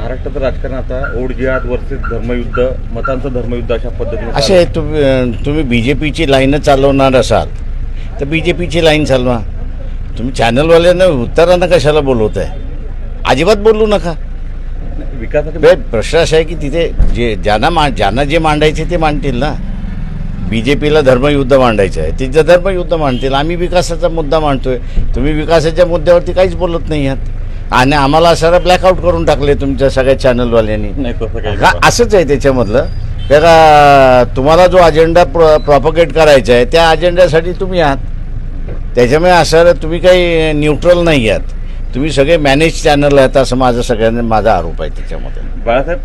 महाराष्ट्राचं राजकारण आता ओढ जिहाद वर्सेस धर्मयुद्ध मतांचं धर्मयुद्ध अशा पद्धतीने असे तुम्ही तुम्ही बी जे पीची लाईनं चालवणार असाल तर बी जे पीची लाईन चालवा. तुम्ही चॅनलवाल्यांना उत्तरांना कशाला बोलवत आहे अजिबात बोलू नका. विकासाचे प्रश्न असा आहे की तिथे जे ज्यांना मा ज्यांना जे मांडायचे ते मांडतील ना? बी जे पीला धर्मयुद्ध मांडायचं आहे. तिथं धर्मयुद्ध मांडतील आम्ही विकासाचा मुद्दा मांडतोय. तुम्ही विकासाच्या मुद्द्यावरती काहीच बोलत नाही आहात. आणि आम्हाला असं ब्लॅकआउट करून टाकले तुमच्या सगळ्या चॅनलवाल्यांनी का असंच आहे त्याच्यामधलं. त्या का तुम्हाला जो अजेंडा प्र प्रॉपगेट करायचा आहे त्या अजेंड्यासाठी तुम्ही आहात. त्याच्यामुळे असं तुम्ही काही न्यूट्रल नाही आहात. तुम्ही सगळे मॅनेज चॅनल आहेत असं माझं सगळ्यांना माझा आरोप आहे त्याच्यामध्ये. बाळासाहेब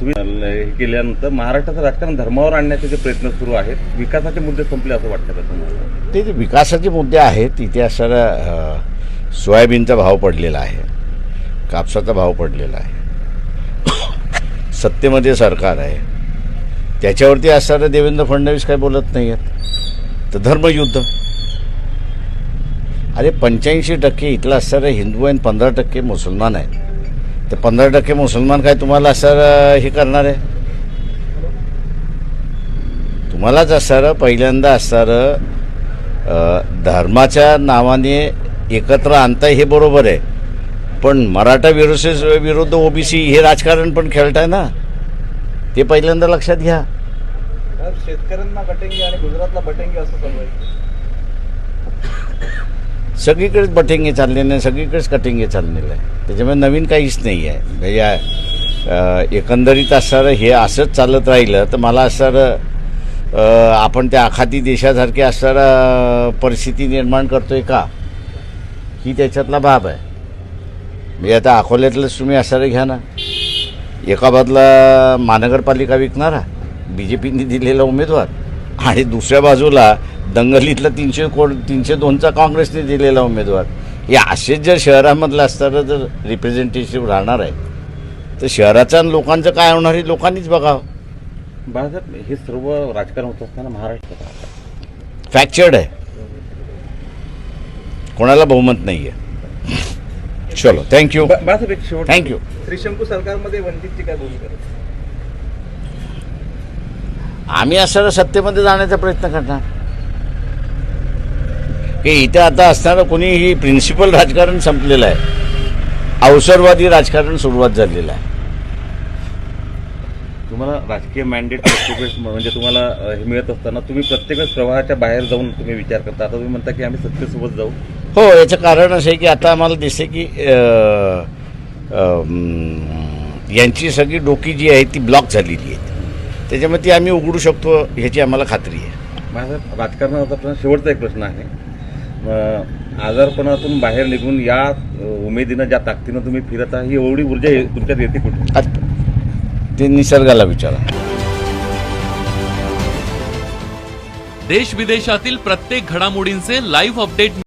तुम्ही हे केल्यानंतर महाराष्ट्राचं राजकारण धर्मावर आणण्याचे जे प्रयत्न सुरू आहेत विकासाचे मुद्दे संपले असं वाटतं का तुम्हाला? ते जे विकासाचे मुद्दे आहेत तिथे सोयाबीनचा भाव पडलेला आहे. कापसाचा भाव पडलेला आहे. सत्तेमध्ये सरकार आहे. त्याच्यावरती असणारे देवेंद्र फडणवीस काय बोलत नाही आहेत तर धर्मयुद्ध. अरे पंच्याऐंशी टक्के इथलं असणारे हिंदू आणि पंधरा टक्के मुसलमान आहेत. तर पंधरा टक्के मुसलमान काय तुम्हाला असं हे करणार आहे? तुम्हालाच असणारं पहिल्यांदा असणारं धर्माच्या नावाने एकत्र आणताय हे बरोबर आहे. पण मराठा विरोध विरुद्ध ओबीसी हे राजकारण पण खेळताय ना. ते पहिल्यांदा लक्षात घ्या. शेतकऱ्यांना कटेंगे आणि गुजरातला बटेंगे असं चालू आहे. सगळीकडेच बटेंगे चाललेले आहे सगळीकडेच कटिंगे चाललेलं आहे. त्याच्यामुळे नवीन काहीच नाही आहे. म्हणजे एकंदरीत असणारं हे असंच चालत राहिलं तर मला असणारं आपण त्या आखाती देशासारखी असणारा परिस्थिती निर्माण करतोय का? ही त्याच्यातला बाब आहे. म्हणजे आता अकोल्यातलंच तुम्ही असणारं घ्या ना. एका बाजूला महानगरपालिका विकणारा बी जे पीने दिलेला उमेदवार आणि दुसऱ्या बाजूला दंगलीतला तीनशे कोट तीनशे दोनचा काँग्रेसने दिलेला उमेदवार. हे असेच जर शहरामधलं असताना जर रिप्रेझेंटेटिव्ह राहणार आहे तर शहराचा आणि लोकांचं काय होणार हे लोकांनीच बघावं. बाळासाहेब हे सर्व राजकारण होत असताना महाराष्ट्रात. फ्रॅक्चर्ड आहे. कोणाला बहुमत नाही आहे चलो थँक्यू थँक्यू त्रिशंकू सरकारमध्ये वंचितची काय भूमिका? आम्ही असणारा सत्तेमध्ये जाण्याचा प्रयत्न करणार. की इथे आता असणारं कोणी ही प्रिन्सिपल राजकारण संपलेलं आहे. अवसरवादी राजकारण सुरुवात झालेलं आहे. तुम्हाला राजकीय मॅन्डेट प्रत्येक म्हणजे तुम्हाला हे मिळत असताना तुम्ही प्रत्येक वेळेस प्रवाहाच्या बाहेर जाऊन तुम्ही विचार करता. आता तुम्ही म्हणता की आम्ही सत्तेसोबत जाऊ. हो याचं कारण असं आहे की आता आम्हाला दिसते की यांची सगळी डोकी जी आहे ती ब्लॉक झालेली आहे. त्याच्यामुळे ती आम्ही उघडू शकतो ह्याची आम्हाला खात्री आहे. बाळासाहेब राजकारणाचा प्रश्न शेवटचा एक प्रश्न आहे. आजारपणातून बाहेर निघून या उमेदीनं ज्या ताकदीनं तुम्ही फिरत आहात ही एवढी ऊर्जा तुमच्यात येते कुठून आत- ते निसर्गाला विचारा. देश विदेशातील प्रत्येक घडामोडींचे लाईव्ह अपडेट